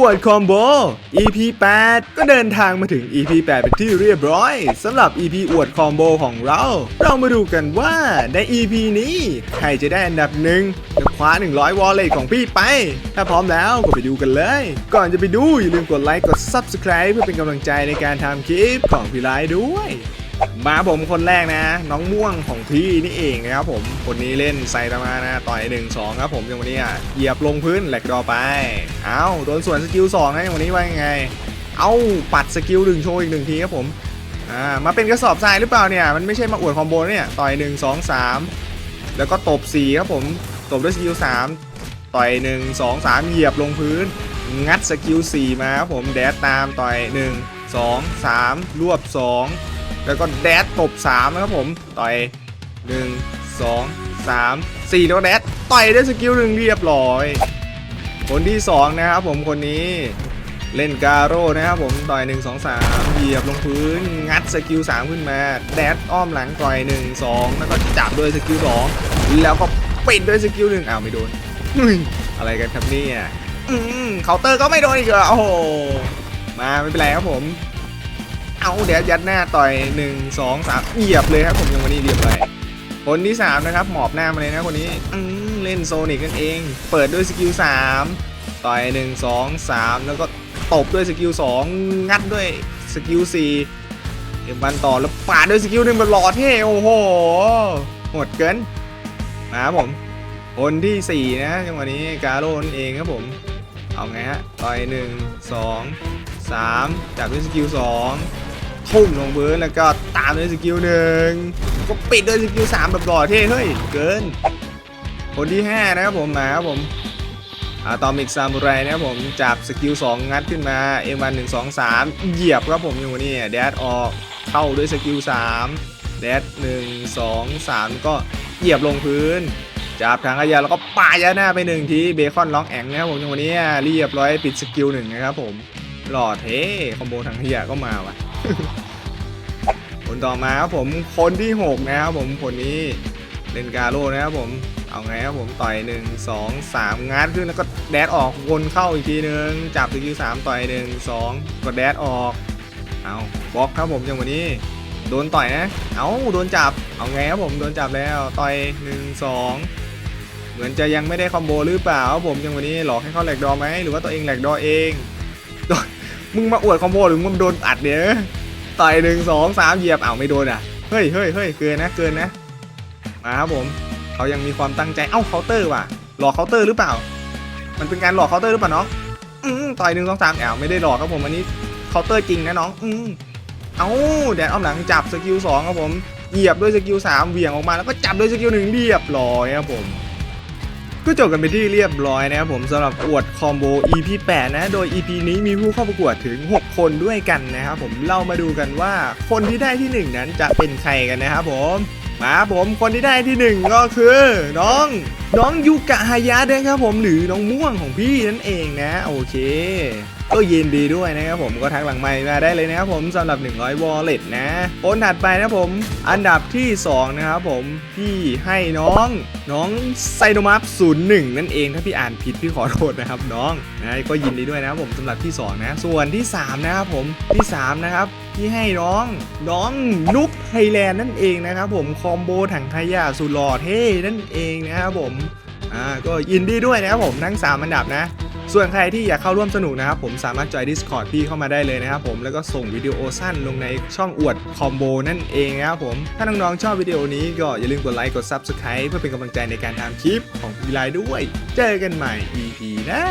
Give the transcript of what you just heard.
อวดคอมโบ EP 8 ก็เดินทางมาถึง EP 8 เป็นที่เรียบร้อยสำหรับ EP อวดคอมโบของเรา เรามาดูกันว่าใน EP นี้ ใครจะได้อันดับหนึ่งจะคว้า 100 วอลเลตของพี่ไป ถ้าพร้อมแล้วก็ไปดูกันเลย ก่อนจะไปดูอย่าลืมกดไลค์กด Subscribe เพื่อเป็นกำลังใจในการทำคลิปของพี่ไลด้วย มาผมคนแรกนะ น้องม่วงของพี่นี่เองนะครับผมคนนี้เล่นไซตามะนะต่อยหนึ่งสองครับผมอย่างวันนี้อะเหยียบลงพื้นแหลกดอไป เอาโดนสวนสกิลสองนะอย่างวันนี้ว่ายังไง เอาปัดสกิลหนึ่งโชว์อีกหนึ่งทีครับผมอ่ามาเป็นกระสอบทรายหรือเปล่าเนี่ยมันไม่ใช่มาอวดคอมโบเนี่ยต่อยหนึ่งสองสามแล้วก็ตบสี่ครับผมตบด้วยสกิลสามต่อยหนึ่งสองสามเหยียบลงพื้น งัดสกิลสี่มาครับผมแดดตามต่อยหนึ่งสองสามรวบสอง แล้วก็แดดตบ3นะครับผมต่อย 1 2 3 4แล้วก็แดดต่อยด้วยสกิลหนึ่งเรียบร้อย คนที่ 2 นะครับผมคนนี้เล่นกาโร่นะครับผมต่อย 1 2 3 เหยียบลงพื้น งัดสกิล 3 ขึ้นมา แดดอ้อมหลังต่อย 1 2 แล้วก็จับด้วยสกิล 2 แล้วก็ปิดด้วยสกิลหนึ่งอ้าวไม่โดนอะไรกันครับเนี่ยอืมเคาน์เตอร์ก็ไม่โดนอีกเหรอโอ้โหมาไม่เป็นไรครับผม เอาเดี๋ยวยัดหน้าต่อย1 2 3เหยียบเลยครับผมยังวันนี้เรียบร้อยคนที่3นะครับหมอบหน้ามาเลยนะคนนี้เล่นโซนิกนั่นเอง เปิดด้วยสกิล3ต่อย1 2 3แล้วก็ตบด้วยสกิล2งัดด้วยสกิล4เอ็มบันต่อแล้วปาดด้วยสกิลหนึ่งแบบหล่อเท่โอ้โหโหดเกินมาครับผมคนที่ 4 นะจังหวะนี้กาโร่นั่นเองครับผม เอาไงฮะ ต่อย 1 2 3จับด้วยสกิล2 ทุ่มลงพื้นแล้วก็ตามด้วยสกิลหนึ่งก็ปิดด้วยสกิลสามแบบหล่อเท่เฮ้ยเกิน คนที่ 5 นะครับผมมาครับผมอะตอมิกซามูไรนะครับผมจับสกิล2งัดขึ้นมาเอ็มวันหนึ่งสองสามเหยียบครับผมอย่างวันนี้แดดออกเข้าด้วยสกิล3แดดหนึ่งสองสามก็เหยียบลงพื้น จับทางขยะแล้วก็ปายาหน้าไปหนึ่งทีเบคอนล็อกแองนะครับผมอย่างวันนี้เรียบร้อยปิดสกิลหนึ่งนะครับผมหล่อเท่คอมโบทางขยะก็มาว่ะ คนต่อมาครับผมคนที่ 6 นะครับผมคนนี้เล่นกาโร่นะครับผมเอาไงครับผมต่อย 1 2 3 งัดขึ้นแล้วก็แดดออกวนเข้าอีกทีนึง จับสกิล3ต่อย 1 2 ก็แดดออกเอาบล็อกครับผมจังหวะนี้โดนต่อยนะเอาโดนจับเอาไงครับผมโดนจับแล้วต่อย 1 2เหมือนจะยังไม่ได้คอมโบหรือเปล่าครับผมจังหวะนี้หลอกให้เขาแหลกดอไหมหรือว่าตัวเองแหลกดอเอง มึงมาอวดคอมโบหรือมึงโดนอัดเนี่ย ต่อยหนึ่งสองสามเหยียบอ้าวไม่โดนอะเฮ้ยเฮ้ยเฮ้ยเกินนะเกินนะมาครับผมเขายังมีความตั้งใจเอ้าเคาน์เตอร์ว่ะหลอกเคาน์เตอร์หรือเปล่า มันเป็นการหลอกเคาน์เตอร์หรือเปล่าน้องอืมต่อยหนึ่งสองสามอ้าวไม่ได้หลอกครับผมอันนี้เคาน์เตอร์จริงนะน้องอืมเอ้าแดดอ้อมหลังจับสกิลสองครับผมเหยียบด้วยสกิลสามเหวี่ยงออกมาแล้วก็จับด้วยสกิลหนึ่งเรียบร้อยครับผม ก็จบกันไปที่เรียบร้อยนะครับผมสำหรับอวดคอมโบ EP 8 นะ โดย EP นี้มีผู้เข้าประกวดถึง 6 คนด้วยกันนะครับผมเรามาดูกันว่าคนที่ได้ที่ 1 นั้นจะเป็นใครกันนะครับผมมาครับผมคนที่ได้ที่ 1 ก็คือ น้องน้องยูกะฮายะนะครับผมหรือน้องม่วงของพี่นั่นเองนะ โอเค ก็ยินดีด้วยนะครับผมก็ทักหลังไมค์มาได้เลยนะครับผมสำหรับ 100วอลเล็ตนะคนถัดไปนะครับผม อันดับที่ 2 นะครับผมพี่ให้น้องน้องไซโนมัฟ01นั่นเองถ้าพี่อ่านผิดพี่ขอโทษนะครับน้องนะก็ยินดีด้วยนะครับผมสำหรับที่ 2 นะ ส่วนที่ 3 นะครับผมที่ 3 นะครับที่ให้น้องน้องนุ๊กไทยแลนด์นั่นเองนะครับผมคอมโบถังขยะสุดหล่อเท่นั่นเองนะครับผมอ่าก็ยินดีด้วยนะครับผมทั้ง 3 อันดับนะ ส่วนใครที่อยากเข้าร่วมสนุกนะครับผมสามารถจอย Discord พี่เข้ามาได้เลยนะครับผมแล้วก็ส่งวิดีโอสั้นลงในช่องอวดคอมโบนั่นเองนะครับผม ถ้าน้องๆชอบวิดีโอนี้ก็อย่าลืมกดไลค์กด Subscribe เพื่อเป็นกำลังใจในการทำคลิปของพี่ไลด้วย เจอกันใหม่ EP หน้า